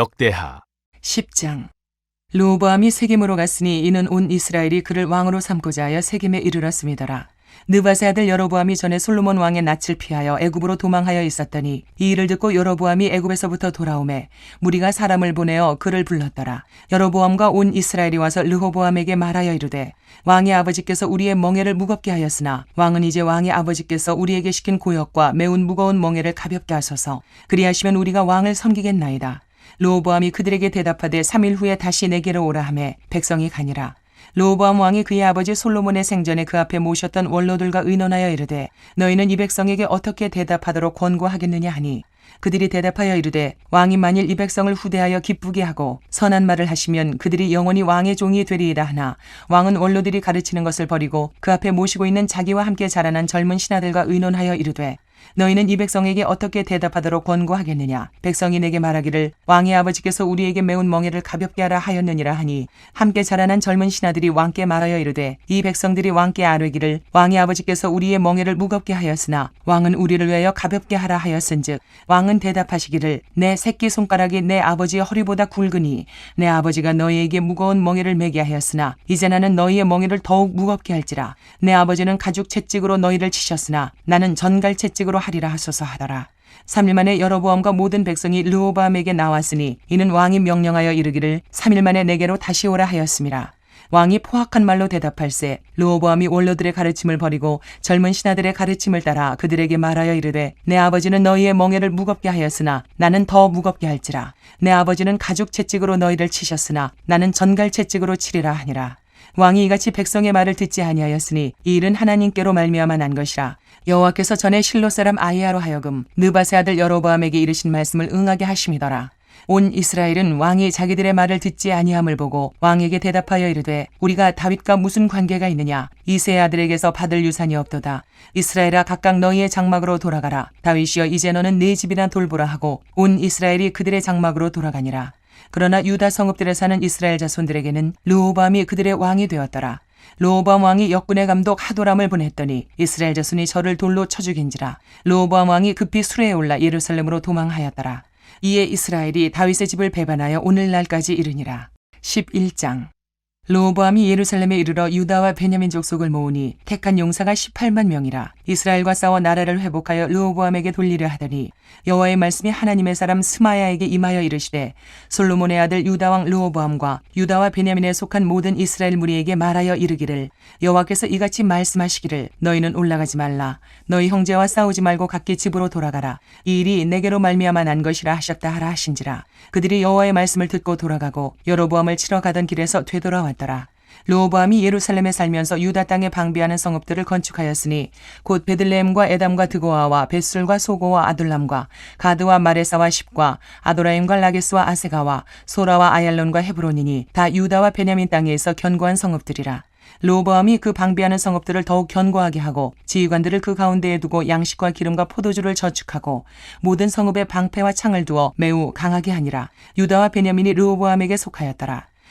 역대하 10장 르호보암이 세겜으로 갔으니 이는 온 이스라엘이 그를 왕으로 삼고자 하여 세겜에 이르렀음이더라. 느바세 아들 여로보암이 전에 솔로몬 왕의 낯을 피하여 애굽으로 도망하여 있었더니 이 일을 듣고 여로보암이 애굽에서부터 돌아오매 무리가 사람을 보내어 그를 불렀더라. 여로보암과 온 이스라엘이 와서 르호보암에게 말하여 이르되 왕의 아버지께서 우리의 멍에를 무겁게 하였으나 왕은 이제 왕의 아버지께서 우리에게 시킨 고역과 매운 무거운 멍에를 가볍게 하소서 그리하시면 우리가 왕을 섬기겠나이다. 르호보암이 그들에게 대답하되 3일 후에 다시 내게로 오라 하매 백성이 가니라. 르호보암 왕이 그의 아버지 솔로몬의 생전에 그 앞에 모셨던 원로들과 의논하여 이르되 너희는 이 백성에게 어떻게 대답하도록 권고하겠느냐 하니 그들이 대답하여 이르되 왕이 만일 이 백성을 후대하여 기쁘게 하고 선한 말을 하시면 그들이 영원히 왕의 종이 되리이다 하나 왕은 원로들이 가르치는 것을 버리고 그 앞에 모시고 있는 자기와 함께 자라난 젊은 신하들과 의논하여 이르되 너희는 이 백성에게 어떻게 대답하도록 권고하겠느냐? 백성이 내게 말하기를 왕의 아버지께서 우리에게 매운 멍에를 가볍게 하라 하였느니라 하니 함께 자라난 젊은 신하들이 왕께 말하여 이르되 이 백성들이 왕께 아뢰기를 왕의 아버지께서 우리의 멍에를 무겁게 하였으나 왕은 우리를 위하여 가볍게 하라 하였은즉 왕은 대답하시기를 내 새끼 손가락이 내 아버지의 허리보다 굵으니 내 아버지가 너희에게 무거운 멍에를 매게 하였으나 이제 나는 너희의 멍에를 더욱 무겁게 할지라 내 아버지는 가죽 채찍으로 너희를 치셨으나 나는 전갈 채찍으로 하리라 하소서 하더라. 3일 만에 여로보암과 모든 백성이 르호밤에게 나왔으니 이는 왕이 명령하여 이르기를 3일 만에 내게로 다시 오라 하였습니다. 왕이 포악한 말로 대답할세 르호보암이 원로들의 가르침을 버리고 젊은 신하들의 가르침을 따라 그들에게 말하여 이르되 내 아버지는 너희의 멍에를 무겁게 하였으나 나는 더 무겁게 할지라 내 아버지는 가죽 채찍으로 너희를 치셨으나 나는 전갈 채찍으로 치리라 하니라 왕이 이같이 백성의 말을 듣지 아니하였으니 이 일은 하나님께로 말미암아 난 것이라 여호와께서 전에 실로 사람 아이야로 하여금 느바세 아들 여로보암에게 이르신 말씀을 응하게 하심이더라. 온 이스라엘은 왕이 자기들의 말을 듣지 아니함을 보고 왕에게 대답하여 이르되 우리가 다윗과 무슨 관계가 있느냐? 이세 아들에게서 받을 유산이 없도다. 이스라엘아 각각 너희의 장막으로 돌아가라. 다윗이여 이제 너는 네 집이나 돌보라 하고 온 이스라엘이 그들의 장막으로 돌아가니라. 그러나 유다 성읍들에 사는 이스라엘 자손들에게는 르호밤이 그들의 왕이 되었더라 로보암 왕이 역군의 감독 하도람을 보냈더니 이스라엘 자손이 저를 돌로 쳐 죽인지라 로보암 왕이 급히 수레에 올라 예루살렘으로 도망하였더라. 이에 이스라엘이 다윗의 집을 배반하여 오늘날까지 이르니라. 11장 로보암이 예루살렘에 이르러 유다와 베냐민 족속을 모으니 택한 용사가 18만 명이라 이스라엘과 싸워 나라를 회복하여 르호보암에게 돌리려 하더니 여호와의 말씀이 하나님의 사람 스마야에게 임하여 이르시되 솔로몬의 아들 유다 왕 르호보암과 유다와 베냐민에 속한 모든 이스라엘 무리에게 말하여 이르기를 여호와께서 이같이 말씀하시기를 너희는 올라가지 말라. 너희 형제와 싸우지 말고 각기 집으로 돌아가라. 이 일이 내게로 말미암아 난 것이라 하셨다 하라 하신지라. 그들이 여호와의 말씀을 듣고 돌아가고 여로보암을 치러 가던 길에서 되돌아왔다 더라 르호보암이 예루살렘에 살면서 유다 땅에 방비하는 성읍들을 건축하였으니 곧 베들레헴과 에담과 드고아와 벳술과 소고와 아둘람과 가드와 마레사와 십과 아도라임과 라게스와 아세가와 소라와 아얄론과 헤브론이니 다 유다와 베냐민 땅에 서 견고한 성읍들이라. 로보암이 그 방비하는 성읍들을 더욱 견고하게 하고 지휘관들을 그 가운데에 두고 양식과 기름과 포도주를 저축하고 모든 성읍에 방패와 창을 두어 매우 강하게 하니라. 유다와 베냐민이 르호보암에게 속하였더라.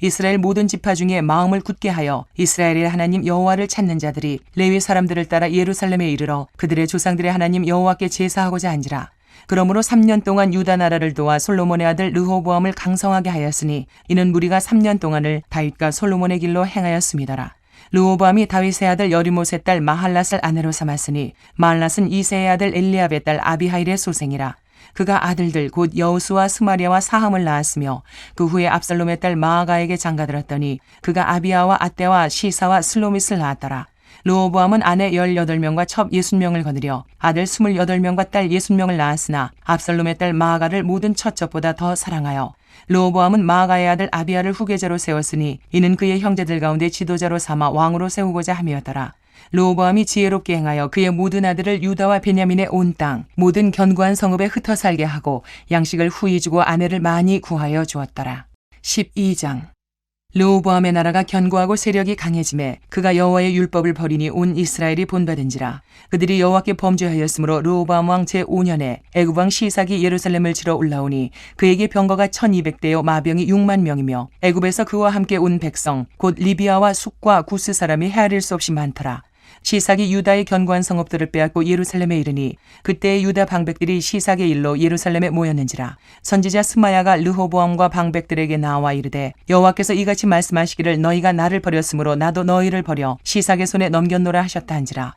이스라엘 모든 지파 중에 마음을 굳게 하여 이스라엘의 하나님 여호와를 찾는 자들이 레위 사람들을 따라 예루살렘에 이르러 그들의 조상들의 하나님 여호와께 제사하고자 한지라. 그러므로 3년 동안 유다 나라를 도와 솔로몬의 아들 르호보암을 강성하게 하였으니 이는 무리가 3년 동안을 다윗과 솔로몬의 길로 행하였습니다라. 르호보암이 다윗의 아들 여리못의 딸 마할랏을 아내로 삼았으니 마할랏은 이세의 아들 엘리압의 딸 아비하일의 소생이라. 그가 아들들 곧 여우수와 스마리아와 사함을 낳았으며 그 후에 압살롬의 딸 마아가에게 장가들었더니 그가 아비아와 아떼와 시사와 슬로밋을 낳았더라. 르호보암은 아내 18명과 첩 60명을 거느려 아들 28명과 딸 60명을 낳았으나 압살롬의 딸 마아가를 모든 첫첩보다 더 사랑하여 르호보암은 마아가의 아들 아비아를 후계자로 세웠으니 이는 그의 형제들 가운데 지도자로 삼아 왕으로 세우고자 함이었더라. 로보암이 지혜롭게 행하여 그의 모든 아들을 유다와 베냐민의 온 땅, 모든 견고한 성읍에 흩어 살게 하고 양식을 후히 주고 아내를 많이 구하여 주었더라. 12장. 르호보암의 나라가 견고하고 세력이 강해짐에 그가 여호와의 율법을 버리니 온 이스라엘이 본받은지라. 그들이 여호와께 범죄하였으므로 르호보암 왕 제5년에 애굽 왕 시삭이 예루살렘을 치러 올라오니 그에게 병거가 1200대요 마병이 6만 명이며 애굽에서 그와 함께 온 백성 곧 리비아와 숙과 구스 사람이 헤아릴 수 없이 많더라 시삭이 유다의 견고한 성읍들을 빼앗고 예루살렘에 이르니 그때의 유다 방백들이 시삭의 일로 예루살렘에 모였는지라. 선지자 스마야가 르호보암과 방백들에게 나와 이르되 여호와께서 이같이 말씀하시기를 너희가 나를 버렸으므로 나도 너희를 버려 시삭의 손에 넘겼노라 하셨다 한지라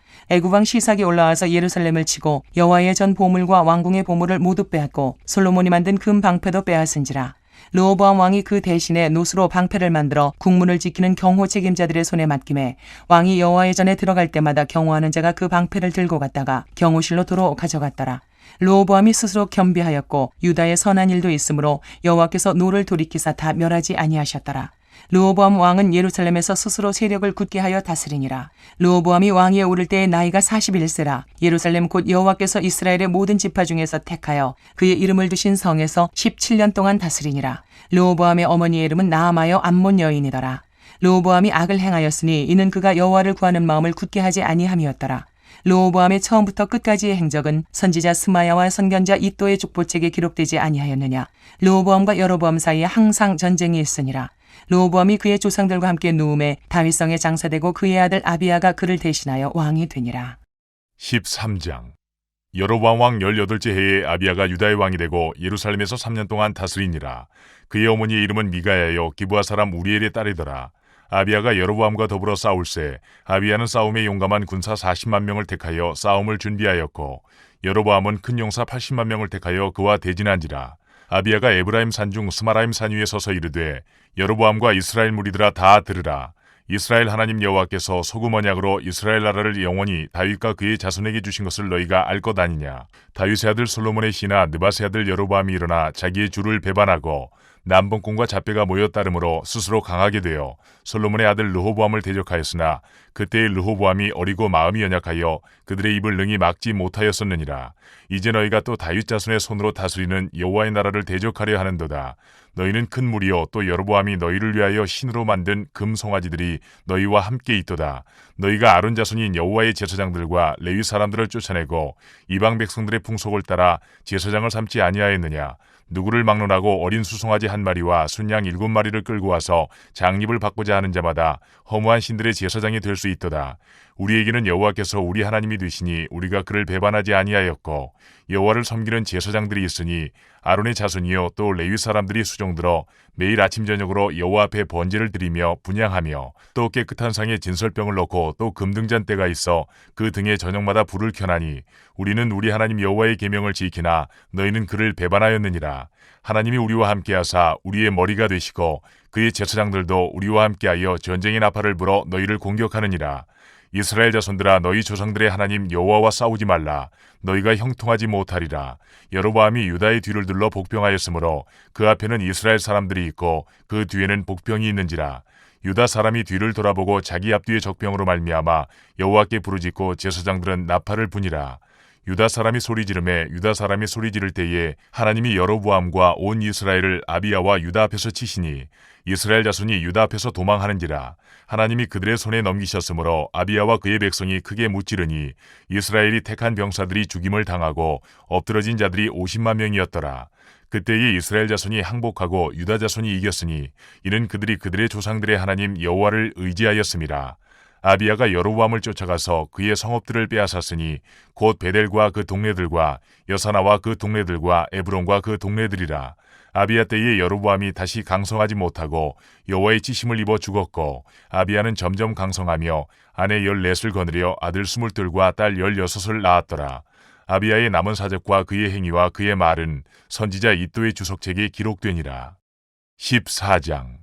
애구방 시삭이 올라와서 예루살렘을 치고 여호와의 전 보물과 왕궁의 보물을 모두 빼앗고 솔로몬이 만든 금 방패도 빼앗은지라 르호보암 왕이 그 대신에 노수로 방패를 만들어 국문을 지키는 경호 책임자들의 손에 맡김에 왕이 여호와의 전에 들어갈 때마다 경호하는 자가 그 방패를 들고 갔다가 경호실로 도로 가져갔더라. 르호보암이 스스로 겸비하였고 유다의 선한 일도 있으므로 여호와께서 노를 돌이키사 다 멸하지 아니하셨더라. 르호보암 왕은 예루살렘에서 스스로 세력을 굳게 하여 다스리니라. 르호보암이 왕위에 오를 때의 나이가 41세라. 예루살렘 곧 여호와께서 이스라엘의 모든 지파 중에서 택하여 그의 이름을 두신 성에서 17년 동안 다스리니라. 르호보암의 어머니의 이름은 나아마여 암몬 여인이더라. 르호보암이 악을 행하였으니 이는 그가 여호와를 구하는 마음을 굳게 하지 아니함이었더라. 르호보암의 처음부터 끝까지의 행적은 선지자 스마야와 선견자 이또의 족보책에 기록되지 아니하였느냐. 르호보암과 여로보암 사이에 항상 전쟁이 있으니라. 르호보암이 그의 조상들과 함께 누움에 다윗성에 장사되고 그의 아들 아비아가 그를 대신하여 왕이 되니라. 13장 여로보암 왕 18째 해에 아비아가 유다의 왕이 되고 예루살렘에서 3년 동안 다스리니라. 그의 어머니의 이름은 미가야여 기부아 사람 우리엘의 딸이더라. 아비아가 여로보암과 더불어 싸울새 아비아는 싸움에 용감한 군사 40만 명을 택하여 싸움을 준비하였고 여로보암은 큰 용사 80만 명을 택하여 그와 대진한지라. 아비아가 에브라임 산 중 스마라임 산 위에 서서 이르되 여로보암과 이스라엘 무리들아 다 들으라. 이스라엘 하나님 여호와께서 소금 언약으로 이스라엘 나라를 영원히 다윗과 그의 자손에게 주신 것을 너희가 알 것 아니냐. 다윗의 아들 솔로몬의 시나 느바스의 아들 여로보암이 일어나 자기의 주를 배반하고 남봉꾼과 잡배가 모여 따름으로 스스로 강하게 되어 솔로몬의 아들 르호보암을 대적하였으나 그때의 르호보암이 어리고 마음이 연약하여 그들의 입을 능히 막지 못하였었느니라. 이제 너희가 또 다윗 자손의 손으로 다스리는 여호와의 나라를 대적하려 하는도다. 너희는 큰 무리요 또 여로보암이 너희를 위하여 신으로 만든 금 송아지들이 너희와 함께 있도다. 너희가 아론 자손인 여호와의 제사장들과 레위 사람들을 쫓아내고 이방 백성들의 풍속을 따라 제사장을 삼지 아니하였느냐. 누구를 막론하고 어린 수송아지 한 마리와 순양 일곱 마리를 끌고 와서 장립을 받고자 하는 자마다 허무한 신들의 제사장이 될 수 있도다. 우리에게는 여호와께서 우리 하나님이 되시니 우리가 그를 배반하지 아니하였고 여호와를 섬기는 제사장들이 있으니 아론의 자손이요 또 레위 사람들이 수종들어 매일 아침 저녁으로 여호와 앞에 번제를 드리며 분양하며 또 깨끗한 상에 진설병을 넣고 또 금등잔 때가 있어 그 등에 저녁마다 불을 켜나니 우리는 우리 하나님 여호와의 계명을 지키나 너희는 그를 배반하였느니라. 하나님이 우리와 함께하사 우리의 머리가 되시고 그의 제사장들도 우리와 함께하여 전쟁의 나팔을 불어 너희를 공격하느니라 이스라엘 자손들아 너희 조상들의 하나님 여호와와 싸우지 말라. 너희가 형통하지 못하리라. 여로보암이 유다의 뒤를 둘러 복병하였으므로 그 앞에는 이스라엘 사람들이 있고 그 뒤에는 복병이 있는지라. 유다 사람이 뒤를 돌아보고 자기 앞뒤의 적병으로 말미암아 여호와께 부르짖고 제사장들은 나팔을 부니라. 유다 사람이 소리 지르매 유다 사람이 소리 지를 때에 하나님이 여로보암과 온 이스라엘을 아비야와 유다 앞에서 치시니 이스라엘 자손이 유다 앞에서 도망하는지라 하나님이 그들의 손에 넘기셨으므로 아비야와 그의 백성이 크게 무찌르니 이스라엘이 택한 병사들이 죽임을 당하고 엎드러진 자들이 50만 명이었더라. 그때에 이스라엘 자손이 항복하고 유다 자손이 이겼으니 이는 그들이 그들의 조상들의 하나님 여호와를 의지하였습니다. 아비야가 여로보암을 쫓아가서 그의 성읍들을 빼앗았으니 곧 베델과 그 동네들과 여사나와 그 동네들과 에브론과 그 동네들이라. 아비야 때에 여로보암이 다시 강성하지 못하고 여호와의 치심을 입어 죽었고 아비야는 점점 강성하며 아내 열넷을 거느려 아들 스물둘과 딸 열여섯을 낳았더라. 아비야의 남은 사적과 그의 행위와 그의 말은 선지자 이또의 주석책에 기록되니라. 14장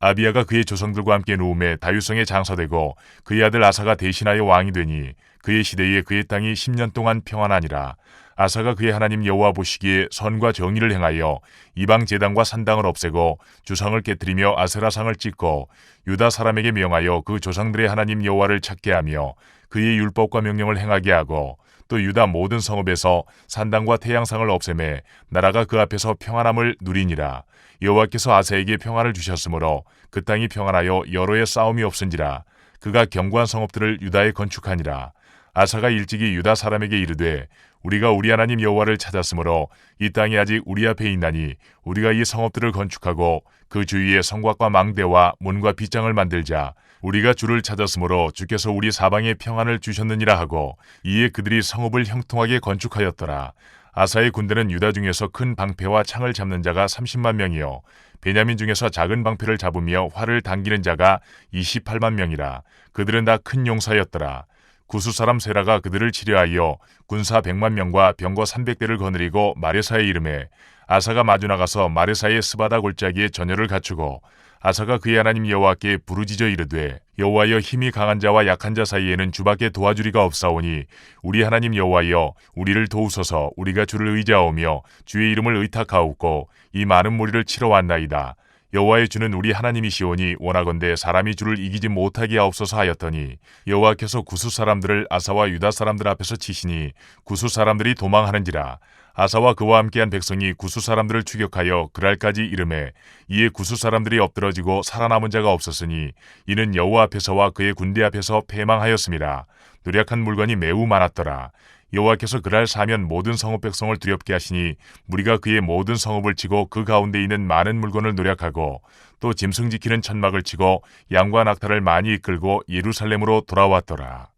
아비야가 그의 조상들과 함께 누움에 다윗성에 장사되고 그의 아들 아사가 대신하여 왕이 되니 그의 시대에 그의 땅이 10년 동안 평안하니라. 아사가 그의 하나님 여호와 보시기에 선과 정의를 행하여 이방 제단과 산당을 없애고 주상을 깨뜨리며 아세라상을 찢고 유다 사람에게 명하여 그 조상들의 하나님 여호와를 찾게 하며 그의 율법과 명령을 행하게 하고 또 유다 모든 성읍에서 산당과 태양상을 없애매 나라가 그 앞에서 평안함을 누리니라. 여호와께서 아사에게 평안을 주셨으므로 그 땅이 평안하여 여로의 싸움이 없은지라. 그가 견고한 성읍들을 유다에 건축하니라. 아사가 일찍이 유다 사람에게 이르되 우리가 우리 하나님 여호와를 찾았으므로 이 땅이 아직 우리 앞에 있나니 우리가 이 성읍들을 건축하고 그 주위에 성곽과 망대와 문과 빗장을 만들자 우리가 주를 찾았으므로 주께서 우리 사방에 평안을 주셨느니라 하고 이에 그들이 성읍을 형통하게 건축하였더라. 아사의 군대는 유다 중에서 큰 방패와 창을 잡는 자가 30만 명이요. 베냐민 중에서 작은 방패를 잡으며 활을 당기는 자가 28만 명이라. 그들은 다 큰 용사였더라 구수 사람 세라가 그들을 치려하여 군사 100만 명과 병거 300대를 거느리고 마레사에 이름에 아사가 마주 나가서 마레사의 스바다 골짜기에 전열을 갖추고 아사가 그의 하나님 여호와께 부르짖어 이르되 여호와여 힘이 강한 자와 약한 자 사이에는 주밖에 도와주리가 없사오니 우리 하나님 여호와여 우리를 도우소서. 우리가 주를 의지하오며 주의 이름을 의탁하옵고 이 많은 무리를 치러 왔나이다 여호와의 주는 우리 하나님이시오니 원하건대 사람이 주를 이기지 못하게 하옵소서 하였더니 여호와께서 구수 사람들을 아사와 유다 사람들 앞에서 치시니 구수 사람들이 도망하는지라 아사와 그와 함께한 백성이 구수 사람들을 추격하여 그랄까지 이름에 이에 구수 사람들이 엎드러지고 살아남은 자가 없었으니 이는 여호와 앞에서와 그의 군대 앞에서 패망하였습니다. 노력한 물건이 매우 많았더라. 여호와께서 그날 사면 모든 성읍 백성을 두렵게 하시니 무리가 그의 모든 성읍을 치고 그 가운데 있는 많은 물건을 노력하고 또 짐승 지키는 천막을 치고 양과 낙타를 많이 이끌고 예루살렘으로 돌아왔더라.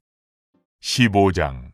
15장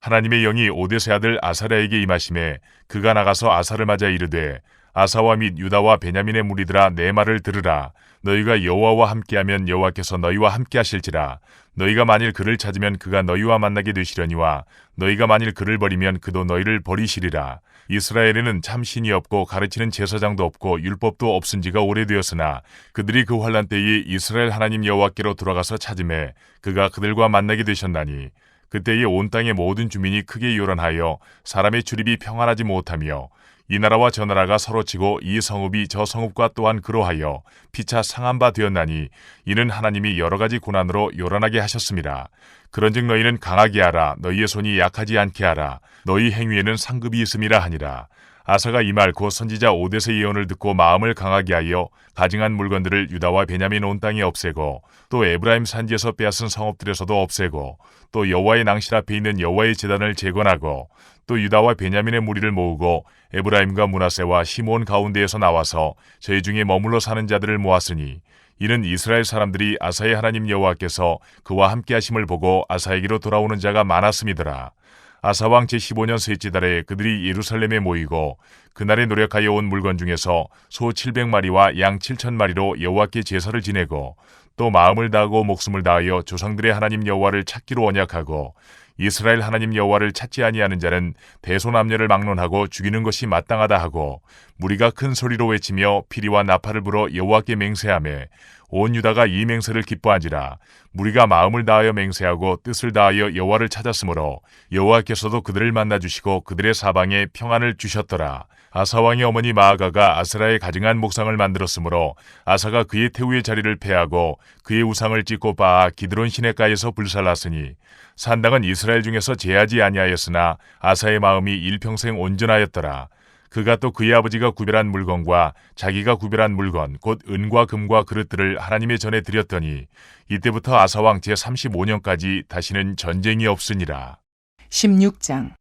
하나님의 영이 오데세 아들 아사랴에게 임하심에 그가 나가서 아사를 맞아 이르되 아사와 및 유다와 베냐민의 무리들아 내 말을 들으라. 너희가 여호와와 함께하면 여호와께서 너희와 함께하실지라. 너희가 만일 그를 찾으면 그가 너희와 만나게 되시려니와 너희가 만일 그를 버리면 그도 너희를 버리시리라. 이스라엘에는 참 신이 없고 가르치는 제사장도 없고 율법도 없은 지가 오래되었으나 그들이 그 환란 때에 이스라엘 하나님 여호와께로 돌아가서 찾음에 그가 그들과 만나게 되셨나니 그때에 온 땅의 모든 주민이 크게 요란하여 사람의 출입이 평안하지 못하며 이 나라와 저 나라가 서로 치고 이 성읍이 저 성읍과 또한 그러하여 피차 상한 바 되었나니 이는 하나님이 여러 가지 고난으로 요란하게 하셨습니다. 그런즉 너희는 강하게 하라 너희의 손이 약하지 않게 하라 너희 행위에는 상급이 있음이라 하니라. 아사가 이 말 곧 선지자 오데세 예언을 듣고 마음을 강하게 하여 가증한 물건들을 유다와 베냐민 온 땅에 없애고 또 에브라임 산지에서 빼앗은 성읍들에서도 없애고 또 여호와의 낭실 앞에 있는 여호와의 제단을 재건하고 또 유다와 베냐민의 무리를 모으고 에브라임과 문하세와 시몬 가운데에서 나와서 저희 중에 머물러 사는 자들을 모았으니 이는 이스라엘 사람들이 아사의 하나님 여호와께서 그와 함께 하심을 보고 아사에게로 돌아오는 자가 많았음이더라. 아사왕 제15년 셋째 달에 그들이 예루살렘에 모이고 그날에 노력하여 온 물건 중에서 소 700마리와 양 7천마리로 여호와께 제사를 지내고 또 마음을 다하고 목숨을 다하여 조상들의 하나님 여호와를 찾기로 언약하고 이스라엘 하나님 여호와를 찾지 아니하는 자는 대소남녀를 막론하고 죽이는 것이 마땅하다 하고 무리가 큰 소리로 외치며 피리와 나팔을 불어 여호와께 맹세하며 온 유다가 이 맹세를 기뻐한지라. 무리가 마음을 다하여 맹세하고 뜻을 다하여 여호와를 찾았으므로 여호와께서도 그들을 만나 주시고 그들의 사방에 평안을 주셨더라. 아사 왕의 어머니 마아가가 아스라의 가증한 목상을 만들었으므로 아사가 그의 태우의 자리를 패하고 그의 우상을 찢고 빻아 기드론 시내가에서 불살랐으니 산당은 이스라엘 중에서 제하지 아니하였으나 아사의 마음이 일평생 온전하였더라 그가 또 그의 아버지가 구별한 물건과 자기가 구별한 물건 곧 은과 금과 그릇들을 하나님의 전에 드렸더니 이때부터 아사왕 제35년까지 다시는 전쟁이 없으니라. 16장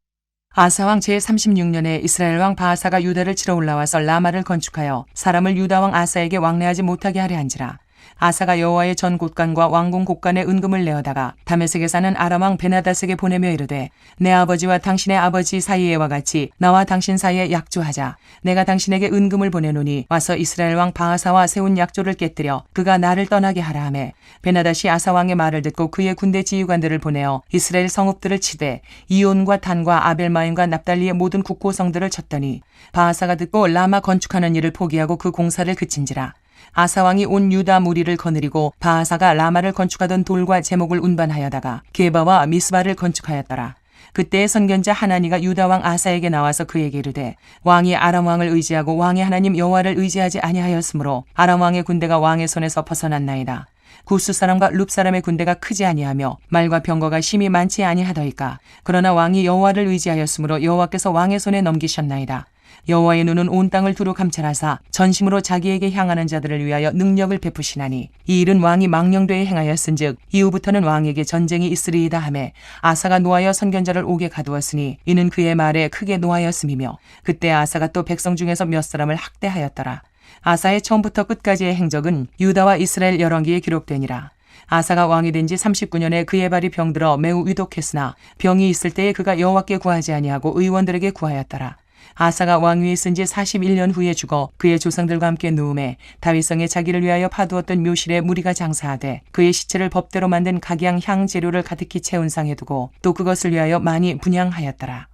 아사왕 제36년에 이스라엘 왕 바하사가 유다를 치러 올라와서 라마를 건축하여 사람을 유다 왕 아사에게 왕래하지 못하게 하려 한지라 아사가 여호와의 전 곳간과 왕궁 곳간에 은금을 내어다가 다메섹에 사는 아람 왕 베나다스에게 보내며 이르되 내 아버지와 당신의 아버지 사이에와 같이 나와 당신 사이에 약조하자. 내가 당신에게 은금을 보내노니 와서 이스라엘 왕 바하사와 세운 약조를 깨뜨려 그가 나를 떠나게 하라 하매. 베나다시 아사 왕의 말을 듣고 그의 군대 지휘관들을 보내어 이스라엘 성읍들을 치되 이온과 단과 아벨마임과 납달리의 모든 국고성들을 쳤더니 바하사가 듣고 라마 건축하는 일을 포기하고 그 공사를 그친지라 아사 왕이 온 유다 무리를 거느리고 바하사가 라마를 건축하던 돌과 제목을 운반하여다가 게바와 미스바를 건축하였더라. 그때 선견자 하나니가 유다 왕 아사에게 나와서 그에게 이르되 왕이 아람 왕을 의지하고 왕의 하나님 여호와를 의지하지 아니하였으므로 아람 왕의 군대가 왕의 손에서 벗어났나이다. 구스 사람과 룹 사람의 군대가 크지 아니하며 말과 병거가 심히 많지 아니하더이까 그러나 왕이 여호와를 의지하였으므로 여호와께서 왕의 손에 넘기셨나이다. 여호와의 눈은 온 땅을 두루 감찰하사 전심으로 자기에게 향하는 자들을 위하여 능력을 베푸시나니 이 일은 왕이 망령되이 행하였은즉 이후부터는 왕에게 전쟁이 있으리이다 하매 아사가 노하여 선견자를 옥에 가두었으니 이는 그의 말에 크게 노하였음이며 그때 아사가 또 백성 중에서 몇 사람을 학대하였더라. 아사의 처음부터 끝까지의 행적은 유다와 이스라엘 열왕기에 기록되니라. 아사가 왕이 된 지 39년에 그의 발이 병들어 매우 위독했으나 병이 있을 때에 그가 여호와께 구하지 아니하고 의원들에게 구하였더라 아사가 왕위에 있은 지 41년 후에 죽어 그의 조상들과 함께 누움에 다윗성에 자기를 위하여 파두었던 묘실에 무리가 장사하되 그의 시체를 법대로 만든 각양 향 재료를 가득히 채운 상에 두고 또 그것을 위하여 많이 분양하였더라.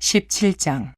17장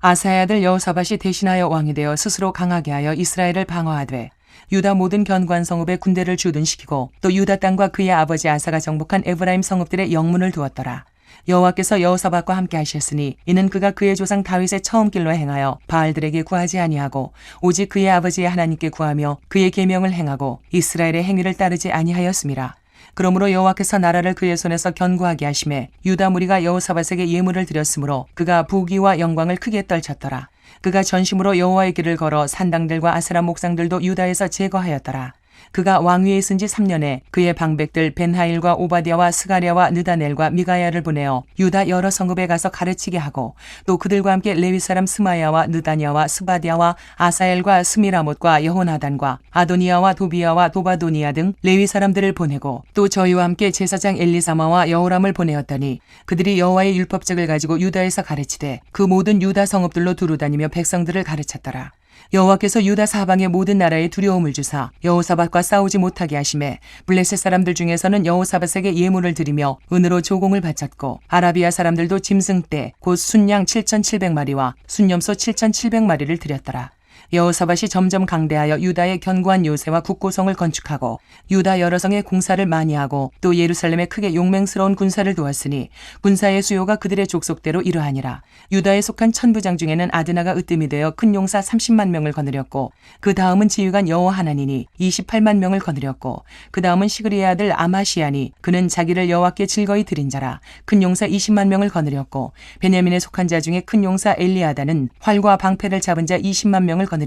아사의 아들 여호사밧이 대신하여 왕이 되어 스스로 강하게 하여 이스라엘을 방어하되 유다 모든 견관 성읍에 군대를 주둔시키고 또 유다 땅과 그의 아버지 아사가 정복한 에브라임 성읍들의 영문을 두었더라. 여호와께서 여호사밧과 함께 하셨으니 이는 그가 그의 조상 다윗의 처음 길로 행하여 바알들에게 구하지 아니하고 오직 그의 아버지의 하나님께 구하며 그의 계명을 행하고 이스라엘의 행위를 따르지 아니하였음이라. 그러므로 여호와께서 나라를 그의 손에서 견고하게 하심에 유다 무리가 여호사밧에게 예물을 드렸으므로 그가 부귀와 영광을 크게 떨쳤더라. 그가 전심으로 여호와의 길을 걸어 산당들과 아스라 목상들도 유다에서 제거하였더라. 그가 왕위에 있은 지 3년에 그의 방백들 벤하일과 오바디아와 스가랴와 느다넬과 미가야를 보내어 유다 여러 성읍에 가서 가르치게 하고 또 그들과 함께 레위 사람 스마야와 느다니아와 스바디아와 아사엘과 스미라못과 여호나단과 아도니아와 도비아와 도바도니아 등 레위 사람들을 보내고 또 저희와 함께 제사장 엘리사마와 여호람을 보내었더니 그들이 여호와의 율법책을 가지고 유다에서 가르치되 그 모든 유다 성읍들로 두루 다니며 백성들을 가르쳤더라. 여호와께서 유다 사방의 모든 나라에 두려움을 주사 여호사밧과 싸우지 못하게 하심에 블레셋 사람들 중에서는 여호사밧에게 예물을 드리며 은으로 조공을 바쳤고 아라비아 사람들도 짐승 떼곧 순양 7,700마리와 순염소 7,700마리를 드렸더라. 여호사밧이 점점 강대하여 유다의 견고한 요새와 국고성을 건축하고 유다 여러 성의 공사를 많이 하고 또 예루살렘에 크게 용맹스러운 군사를 두었으니 군사의 수요가 그들의 족속대로 이러하니라. 유다에 속한 천부장 중에는 아드나가 으뜸이 되어 큰 용사 30만 명을 거느렸고 그 다음은 지휘관 여호 하나니니 28만 명을 거느렸고 그 다음은 시그리의 아들 아마시아니 그는 자기를 여호와께 즐거이 드린 자라. 큰 용사 20만 명을 거느렸고 베냐민에 속한 자 중에 큰 용사 엘리아다는 활과 방패를 잡은 자 20만 명을 거느렸고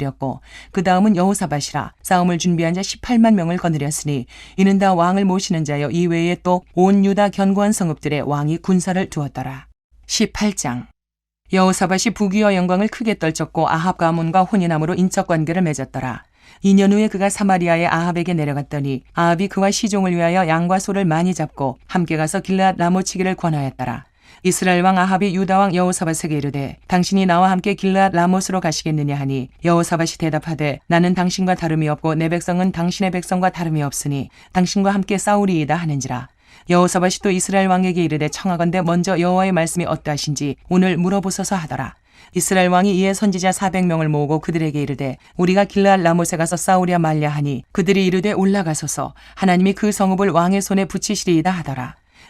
그 다음은 여호사밧이라 싸움을 준비한 자 18만 명을 거느렸으니 이는 다 왕을 모시는 자여 이외에 또 온 유다 견고한 성읍들의 왕이 군사를 두었더라. 18장 여호사밧이 부귀와 영광을 크게 떨쳤고 아합 가문과 혼인함으로 인적 관계를 맺었더라. 2년 후에 그가 사마리아의 아합에게 내려갔더니 아합이 그와 시종을 위하여 양과 소를 많이 잡고 함께 가서 길앗 라모치기를 권하였더라. 이스라엘 왕 아합이 유다 왕 여호사밧에게 이르되 당신이 나와 함께 길앗 라못으로 가시겠느냐 하니 여호사밧이 대답하되 나는 당신과 다름이 없고 내 백성은 당신의 백성과 다름이 없으니 당신과 함께 싸우리이다 하는지라. 여호사밧이 또 이스라엘 왕에게 이르되 청하건대 먼저 여호와의 말씀이 어떠하신지 오늘 물어보소서 하더라. 이스라엘 왕이 이에 선지자 400명을 모으고 그들에게 이르되 우리가 길르앗 라못에 가서 싸우랴 말랴 하니 그들이 이르되 올라가소서. 하나님이 그 성읍을 왕의 손에 붙이시리이다 하더라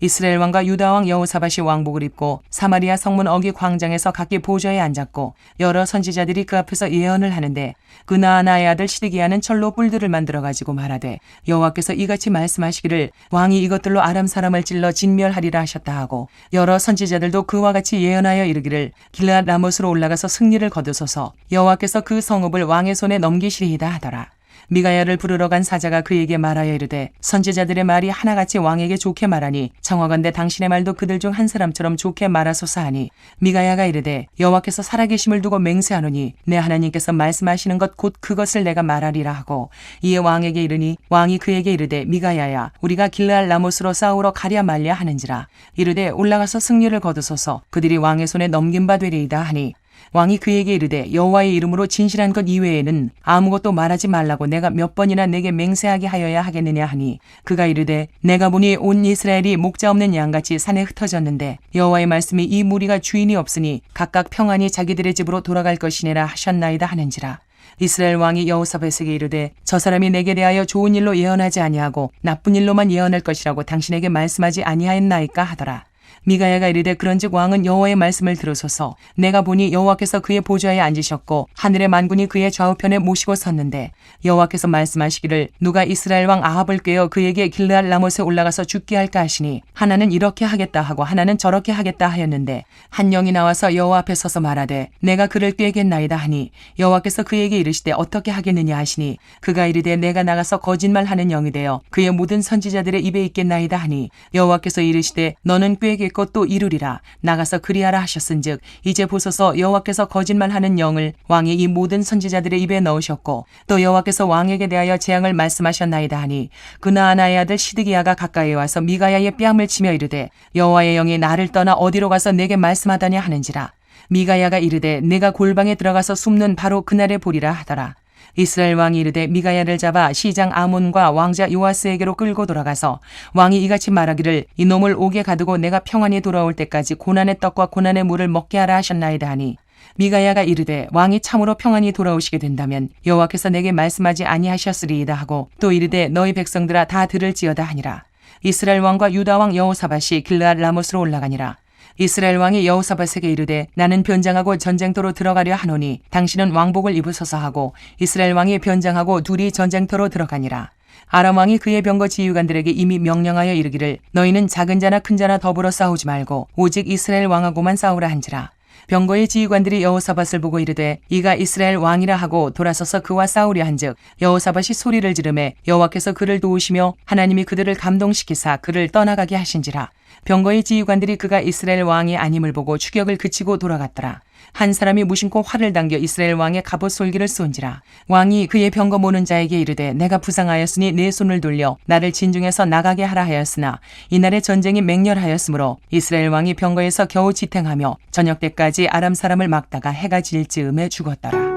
이스라엘 왕과 유다 왕 여호사밧이 왕복을 입고 사마리아 성문 어기 광장에서 각기 보좌에 앉았고 여러 선지자들이 그 앞에서 예언을 하는데 그 나아나의 아들 시드기야는 철로 뿔들을 만들어 가지고 말하되 여호와께서 이같이 말씀하시기를 왕이 이것들로 아람 사람을 찔러 진멸하리라 하셨다 하고 여러 선지자들도 그와 같이 예언하여 이르기를 길앗 라못으로 올라가서 승리를 거두소서 여호와께서 그 성읍을 왕의 손에 넘기시리이다 하더라 미가야를 부르러 간 사자가 그에게 말하여 이르되 선지자들의 말이 하나같이 왕에게 좋게 말하니 청하건대 당신의 말도 그들 중 한 사람처럼 좋게 말하소서 하니 미가야가 이르되 여호와께서 살아계심을 두고 맹세하노니 내 하나님께서 말씀하시는 것 곧 그것을 내가 말하리라 하고 이에 왕에게 이르니 왕이 그에게 이르되 미가야야 우리가 길르알 라못으로 싸우러 가랴 말랴 하는지라. 이르되 올라가서 승리를 거두소서. 그들이 왕의 손에 넘긴 바 되리이다 하니 왕이 그에게 이르되 여호와의 이름으로 진실한 것 이외에는 아무것도 말하지 말라고 내가 몇 번이나 내게 맹세하게 하여야 하겠느냐 하니 그가 이르되 내가 보니 온 이스라엘이 목자 없는 양같이 산에 흩어졌는데 여호와의 말씀이 이 무리가 주인이 없으니 각각 평안히 자기들의 집으로 돌아갈 것이니라 하셨나이다 하는지라 이스라엘 왕이 여호사밧에게 이르되 저 사람이 내게 대하여 좋은 일로 예언하지 아니하고 나쁜 일로만 예언할 것이라고 당신에게 말씀하지 아니하였나이까 하더라. 미가야가 이르되 그런즉 왕은 여호와의 말씀을 들으소서. 내가 보니 여호와께서 그의 보좌에 앉으셨고 하늘의 만군이 그의 좌우편에 모시고 섰는데 여호와께서 말씀하시기를 누가 이스라엘 왕 아합을 꾀어 그에게 길르알 라못에 올라가서 죽게 할까 하시니 하나는 이렇게 하겠다 하고 하나는 저렇게 하겠다 하였는데 한 영이 나와서 여호와 앞에 서서 말하되 내가 그를 꾀겠나이다 하니 여호와께서 그에게 이르시되 어떻게 하겠느냐 하시니 그가 이르되 내가 나가서 거짓말하는 영이 되어 그의 모든 선지자들의 입에 있겠나이다 하니 여호와께서 이르시되 너는 꾀겠 고또 이루리라. 나가서 그리하라 하셨은즉 이제 보소서 여호와께서 거짓말하는 영을 왕이 이 모든 선지자들의 입에 넣으셨고 또 여호와께서 왕에게 대하여 재앙을 말씀하셨나이다 하니 그나아나의 아들 시드기야가 가까이 와서 미가야의 뺨을 치며 이르되 여호와의 영이 나를 떠나 어디로 가서 내게 말씀하더냐 하는지라. 미가야가 이르되 내가 골방에 들어가서 숨는 바로 그날에 보리라 하더라 이스라엘 왕이 이르되 미가야를 잡아 시장 아몬과 왕자 요아스에게로 끌고 돌아가서 왕이 이같이 말하기를 이놈을 옥에 가두고 내가 평안히 돌아올 때까지 고난의 떡과 고난의 물을 먹게 하라 하셨나이다 하니 미가야가 이르되 왕이 참으로 평안히 돌아오시게 된다면 여호와께서 내게 말씀하지 아니하셨으리이다 하고 또 이르되 너희 백성들아 다 들을지어다 하니라. 이스라엘 왕과 유다 왕 여호사밧이 길르앗 라못으로 올라가니라 이스라엘 왕이 여호사밧에게 이르되 나는 변장하고 전쟁터로 들어가려 하노니 당신은 왕복을 입으소서 하고 이스라엘 왕이 변장하고 둘이 전쟁터로 들어가니라. 아람 왕이 그의 병거 지휘관들에게 이미 명령하여 이르기를 너희는 작은 자나 큰 자나 더불어 싸우지 말고 오직 이스라엘 왕하고만 싸우라 한지라 병거의 지휘관들이 여호사밧을 보고 이르되 이가 이스라엘 왕이라 하고 돌아서서 그와 싸우려 한즉 여호사밧이 소리를 지르매 여호와께서 그를 도우시며 하나님이 그들을 감동시키사 그를 떠나가게 하신지라 병거의 지휘관들이 그가 이스라엘 왕이 아님을 보고 추격을 그치고 돌아갔더라. 한 사람이 무심코 활을 당겨 이스라엘 왕의 갑옷 솔기를 쏜지라. 왕이 그의 병거 모는 자에게 이르되 내가 부상하였으니 내 손을 돌려 나를 진중에서 나가게 하라 하였으나 이날의 전쟁이 맹렬하였으므로 이스라엘 왕이 병거에서 겨우 지탱하며 저녁 때까지 아람 사람을 막다가 해가 질 즈음에 죽었더라.